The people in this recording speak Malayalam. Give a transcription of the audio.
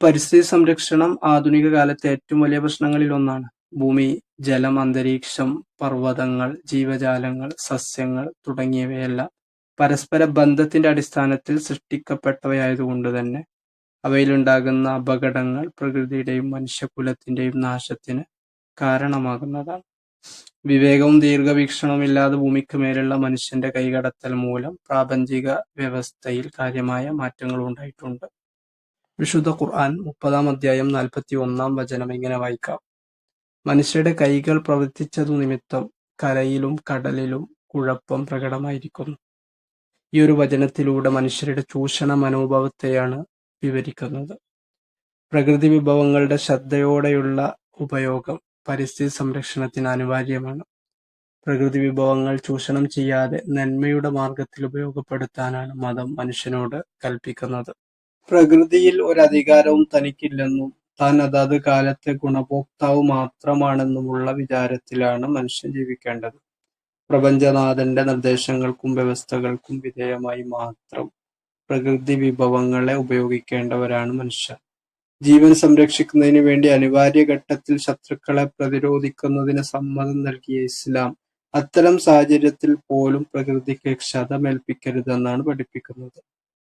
പരിസ്ഥിതി സംരക്ഷണം ആധുനിക കാലത്തെ ഏറ്റവും വലിയ പ്രശ്നങ്ങളിൽ ഒന്നാണ്. ഭൂമി, ജലം, അന്തരീക്ഷം, പർവതങ്ങൾ, ജീവജാലങ്ങൾ, സസ്യങ്ങൾ തുടങ്ങിയവയെല്ലാം പരസ്പര ബന്ധത്തിന്റെ അടിസ്ഥാനത്തിൽ സൃഷ്ടിക്കപ്പെട്ടവയായതുകൊണ്ട് തന്നെ അവയിലുണ്ടാകുന്ന അപകടങ്ങൾ പ്രകൃതിയുടെയും മനുഷ്യകുലത്തിന്റെയും നാശത്തിന് കാരണമാകുന്നതാണ്. വിവേകവും ദീർഘവീക്ഷണവും ഇല്ലാതെ ഭൂമിക്ക് മേലുള്ള മനുഷ്യന്റെ കൈകടത്തൽ മൂലം പ്രാപഞ്ചിക വ്യവസ്ഥയിൽ കാര്യമായ മാറ്റങ്ങളുണ്ടായിട്ടുണ്ട്. വിശുദ്ധ ഖുർആൻ മുപ്പതാം അധ്യായം നാൽപ്പത്തി ഒന്നാം വചനം ഇങ്ങനെ വായിക്കാം. മനുഷ്യരുടെ കൈകൾ പ്രവർത്തിച്ചതു നിമിത്തം കരയിലും കടലിലും കുഴപ്പം പ്രകടമായിരിക്കുന്നു. ഈ ഒരു വചനത്തിലൂടെ മനുഷ്യരുടെ ചൂഷണ മനോഭാവത്തെയാണ് വിവരിക്കുന്നത്. പ്രകൃതി വിഭവങ്ങളുടെ ശ്രദ്ധയോടെയുള്ള ഉപയോഗം പരിസ്ഥിതി സംരക്ഷണത്തിന് അനിവാര്യമാണ്. പ്രകൃതി വിഭവങ്ങൾ ചൂഷണം ചെയ്യാതെ നന്മയുടെ മാർഗത്തിൽ ഉപയോഗപ്പെടുത്താനാണ് മതം മനുഷ്യനോട് കൽപ്പിക്കുന്നത്. പ്രകൃതിയിൽ ഒരധികാരവും തനിക്കില്ലെന്നും താൻ അതാത് കാലത്തെ ഗുണഭോക്താവ് മാത്രമാണെന്നുമുള്ള വിചാരത്തിലാണ് മനുഷ്യൻ ജീവിക്കേണ്ടത്. പ്രപഞ്ചനാഥന്റെ നിർദ്ദേശങ്ങൾക്കും വ്യവസ്ഥകൾക്കും വിധേയമായി മാത്രം പ്രകൃതി വിഭവങ്ങളെ ഉപയോഗിക്കേണ്ടവരാണ് മനുഷ്യർ. ജീവൻ സംരക്ഷിക്കുന്നതിനു വേണ്ടി അനിവാര്യ ഘട്ടത്തിൽ ശത്രുക്കളെ പ്രതിരോധിക്കുന്നതിന് സമ്മതം നൽകിയ ഇസ്ലാം അത്തരം സാഹചര്യത്തിൽ പോലും പ്രകൃതിക്ക് ക്ഷതമേൽപ്പിക്കരുതെന്നാണ് പഠിപ്പിക്കുന്നത്.